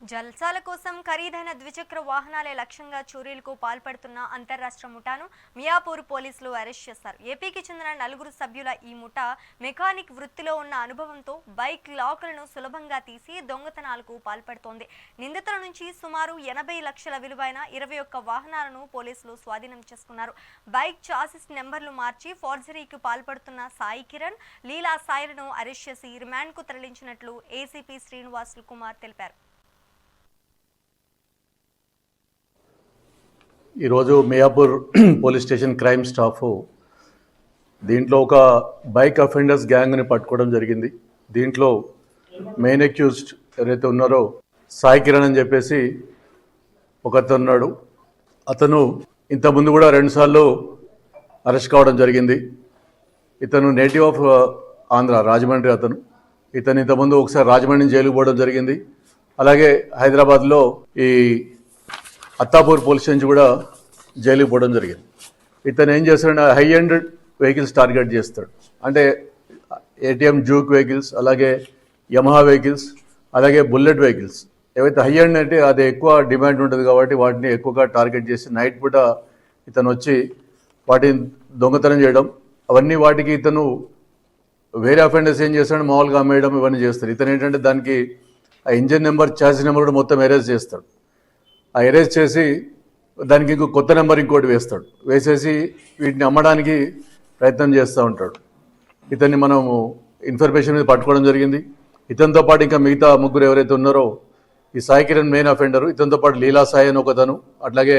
జల్సాల కోసం ఖరీదైన ద్విచక్ర వాహనాలే లక్ష్యంగా చోరీలకు పాల్పడుతున్న అంతర్రాష్ట్ర ముఠాను మియాపూర్ పోలీసులు అరెస్ట్ చేశారు. ఏపీకి చెందిన నలుగురు సభ్యుల ఈ ముఠా మెకానిక్ వృత్తిలో ఉన్న అనుభవంతో బైక్ లాకులను సులభంగా తీసి దొంగతనాలకు పాల్పడుతోంది. నిందితుల నుంచి సుమారు ఎనభై లక్షల విలువైన ఇరవై ఒక్క వాహనాలను పోలీసులు స్వాధీనం చేసుకున్నారు. బైక్ చాసిస్ నెంబర్లు మార్చి ఫోర్జరీకి పాల్పడుతున్న సాయి కిరణ్ లీలా సాయిలను అరెస్ట్ చేసి రిమాండ్కు తరలించినట్లు ఏసీపీ శ్రీనివాసులు కుమార్ తెలిపారు. ఈరోజు Miyapur police station crime staff దీంట్లో ఒక బైక్ అఫెండర్స్ గ్యాంగ్ని పట్టుకోవడం జరిగింది. దీంట్లో మెయిన్ అక్యూజ్డ్ ఎవరైతే ఉన్నారో సాయి కిరణ్ అని చెప్పేసి ఒక అతను ఉన్నాడు అతను ఇంతకుముందు కూడా రెండుసార్లు అరెస్ట్ కావడం జరిగింది. ఇతను నేటివ్ ఆఫ్ ఆంధ్ర రాజమండ్రి అతను. ఇతను ఇంతకుముందు ఒకసారి రాజమండ్రి జైలుకు పోవడం జరిగింది. అలాగే హైదరాబాద్లో ఈ అత్తాపూర్ పోలీస్ స్టేషన్ కూడా జైలుకి పోవడం జరిగింది. ఇతను ఏం చేస్తాడంటే హై ఎండ్ వెహికల్స్ టార్గెట్ చేస్తాడు. అంటే ఏటీఎం జూక్ వెహికల్స్ అలాగే యమహా వెహికల్స్ అలాగే బుల్లెట్ వెహికల్స్ ఏవైతే హై ఎండ్ అంటే అది ఎక్కువ డిమాండ్ ఉంటుంది కాబట్టి వాటిని ఎక్కువగా టార్గెట్ చేసి నైట్ పూట ఇతను వచ్చి వాటిని దొంగతనం చేయడం. అవన్నీ వాటికి ఇతను వేరే అఫెండర్స్ ఏం చేస్తాడు? మామూలుగా అమ్మేయడం ఇవన్నీ చేస్తాడు. ఇతను ఏంటంటే దానికి ఆ ఇంజిన్ నెంబర్ ఛార్జ్ నెంబర్ కూడా మొత్తం ఎరేజ్ చేస్తాడు. ఆ ఎరేజ్ చేసి దానికి ఇంకో కొత్త నెంబర్ ఇంకోటి వేస్తాడు. వేసేసి వీటిని అమ్మడానికి ప్రయత్నం చేస్తూ ఉంటాడు. ఇతన్ని మనము ఇన్ఫర్మేషన్ మీద పట్టుకోవడం జరిగింది. ఇతనితో పాటు ఇంకా మిగతా ముగ్గురు ఎవరైతే ఉన్నారో ఈ సాయి కిరణ్ మెయిన్ అఫెండరు ఇతనితో పాటు లీలా సాయి అని ఒకతను అట్లాగే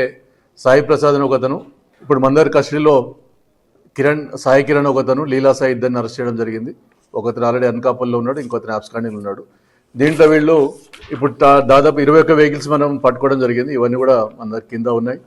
సాయి ప్రసాద్ అని ఒకతను ఇప్పుడు మందరి కస్టడీలో కిరణ్ సాయి కిరణ్ ఒకతను లీలా సాయి ఇద్దరిని అరెస్ట్ చేయడం జరిగింది. ఒకతను ఆల్రెడీ అనకాపల్లిలో ఉన్నాడు ఇంకొకతను ఆప్స్కాండింగ్ ఉన్నాడు. దీంట్లో వీళ్ళు ఇప్పుడు దాదాపు ఇరవై ఒక్క వెహికల్స్ మనం పట్టుకోవడం జరిగింది. ఇవన్నీ కూడా మన కింద ఉన్నాయి.